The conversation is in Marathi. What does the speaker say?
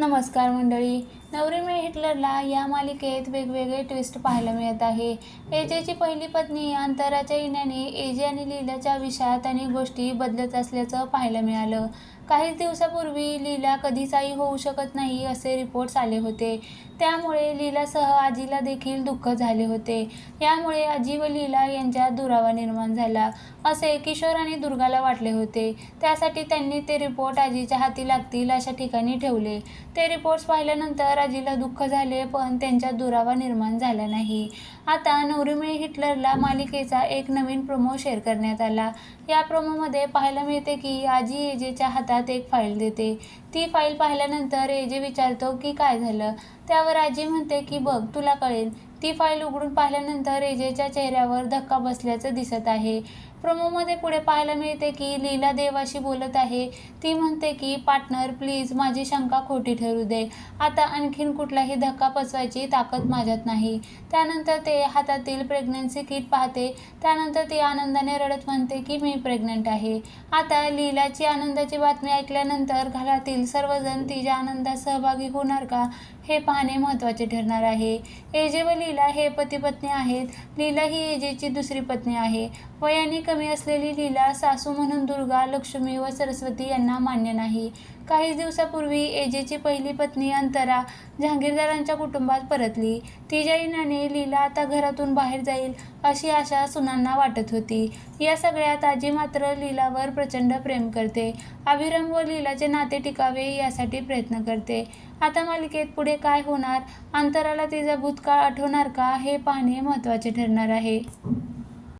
नमस्कार मंडळी. नवरी मे हिटलरला या मालिकेत वेगवेगळे ट्विस्ट पाहायला मिळत आहे. एजेची पहिली पत्नी अंतराच्या येण्याने एजे आणि लीलाच्या विषयात अनेक गोष्टी बदलत असल्याचं पाहायला मिळालं. काही दिवसापूर्वी लीला कधीचाही होऊ शकत नाही असे रिपोर्ट्स आले होते. त्यामुळे लीलासह आजीला देखील दुःख झाले होते. यामुळे आजी व लीला यांच्यात दुरावा निर्माण झाला असे किशोर आणि दुर्गाला वाटले होते. त्यासाठी त्यांनी ते रिपोर्ट आजीच्या हाती लागतील अशा ठिकाणी ठेवले. ते रिपोर्ट्स पाहिल्यानंतर आजीला दुःख झाले पण त्यांच्यात दुरावा निर्माण झाला नाही. आता नवरीमिळी हिटलरला मालिकेचा एक नवीन प्रोमो शेअर करण्यात आला. या प्रोमोमध्ये पाहायला मिळते की आजी एजेच्या हातात एक फाईल देते. ती फाईल पाहिल्यानंतर एजे विचारतो की काय झालं? त्यावर आजी म्हणते की बघ तुला कळेल. ती फाईल उघडून पाहिल्यानंतर एजेच्या चेहऱ्यावर धक्का बसल्याचं दिसत आहे. प्रोमोमध्ये पुढे पाहायला मिळते की लीला देवाशी बोलत आहे. ती म्हणते की पार्टनर प्लीज माझी शंका खोटी ठरू दे. आता आणखीन कुठलाही धक्का पचवायची ताकद माझ्यात नाही. त्यानंतर ते हातातील प्रेग्नन्सी किट पाहते. त्यानंतर ती आनंदाने रडत म्हणते की मी प्रेग्नंट आहे. आता लीलाची आनंदाची बातमी ऐकल्यानंतर घरातील सर्वजण तिच्या आनंदात सहभागी होणार का हे पाहणे महत्त्वाचे ठरणार आहे. एजे व लीला हे पतीपत्नी आहेत. लीला ही एजेची दुसरी पत्नी आहे. वयाने कमी असलेली लीला सासू म्हणून दुर्गा लक्ष्मी व सरस्वती यांना मान्य नाही. काही दिवसापूर्वी एजेची पहिली पत्नी अंतरा जहांगीरदारांच्या कुटुंबात परतली. तिच्या इनाने लीला आता घरातून बाहेर जाईल. अशी आशा सुनांना वाटत होती. या सगळ्यात आजी मात्र लीलावर प्रचंड प्रेम करते. अभिरम व लीलाचे नाते टिकावे यासाठी प्रयत्न करते. आता मालिकेत पुढे काय होणार? अंतराला तिचा भूतकाळ आठवणार का? हे पाहणे महत्त्वाचे ठरणार आहे.